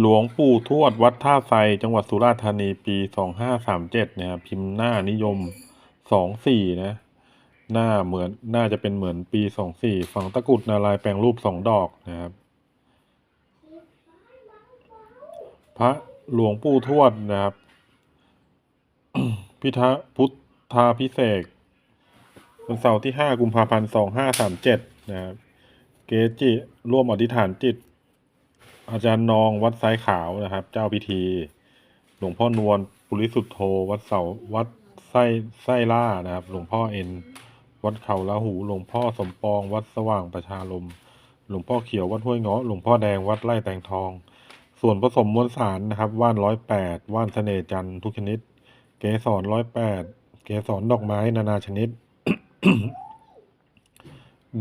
หลวงปู่ทวดวัดท่าไทรจังหวัดสุราษฎร์ธานีปีสองห้าสามเจ็ดเนี่ยครับพิมพ์หน้านิยมสองสี่นะ หน้าเหมือนน่าจะเป็นเหมือนปีสองสี่ฝังตะกุดนารายแปลงรูปสองดอกนะครับ พระหลวงปู่ทวดนะครับ พิทะพุทธาพิเศษวันเสาร์ที่ห้ากุมภาพันธ์สองห้าสามเจ็ดนะครับ เกจิร่วมอธิษฐานจิต อาจารย์นองวัดไซขาวนะครับ เจ้าพิธี หลวงพ่อนวลปุริสุทธโธวัดเสาวัดไส้ไส้ล่านะครับ หลวงพ่อเอ็น วัดเขาละหู หลวงพ่อสมปอง วัดสว่างประชาลม หลวงพ่อเขียววัดห้วยเงาะหลวงพ่อแดงวัดไร่แตงทอง ส่วนผสมมวลสารนะครับ ว่านร้อยแปดว่านเสน่จันทุกชนิด เกสรร้อยแปดเกสรดอกไม้นานาชนิด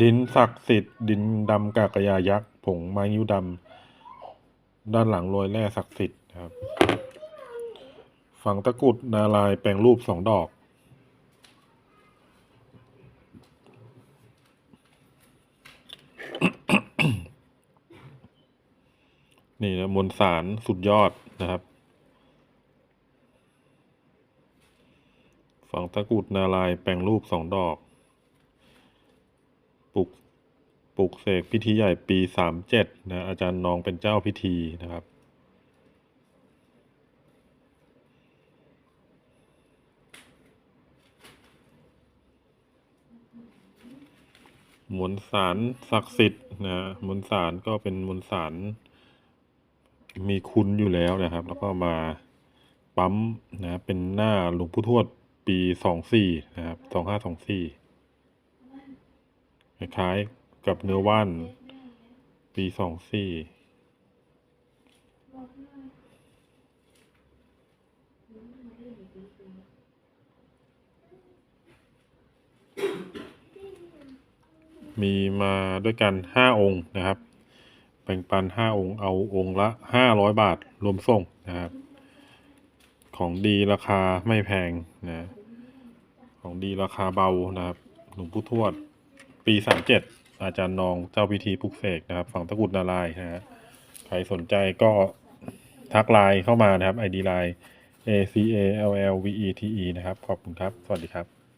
ดินศักดิ์สิทธิ์ดินดำกากระยายักษ์ผงไม้ยิ้วดำ ด้านหลังโรยแร่ศักดิ์สิทธิ์ครับฝังตะกุดนารายแปลงรูปสองดอก นี่นะมวลสารสุดยอดนะครับ ฝังตะกุดนารายแปลงรูปสองดอก ปลุก ลุกเสกพิธีใหญ่ปีสามเจ็ดนะอาจารย์น้องเป็นเจ้าพิธีนะครับ มวลสารศักดิ์สิทธิ์นะมวลสารก็เป็นมวลสารมีคุณอยู่แล้วนะครับ แล้วก็มาปั๊มนะเป็นหน้าหลวงปู่ทวดปีสองสี่นะครับสองห้าสองสี่คล้ายๆ กับเนื้อว่าน ปีสองสี่มีมาด้วยกันห้าองค์นะครับ แบ่งปันห้าองค์เอาองค์ละห้าร้อยบาทรวมส่งนะครับ ของดีราคาไม่แพงนะของดีราคาเบานะครับ หลวงปู่ทวด ปีสามเจ็ด อาจารย์นองเจ้าพิธีปลุกเสกนะครับ ฝั่งตะกุดนารายนะฮะใครสนใจก็ทักไลน์เข้ามานะครับ ID ไลน์ A C A L L V E T E นะครับ ขอบคุณครับ สวัสดีครับ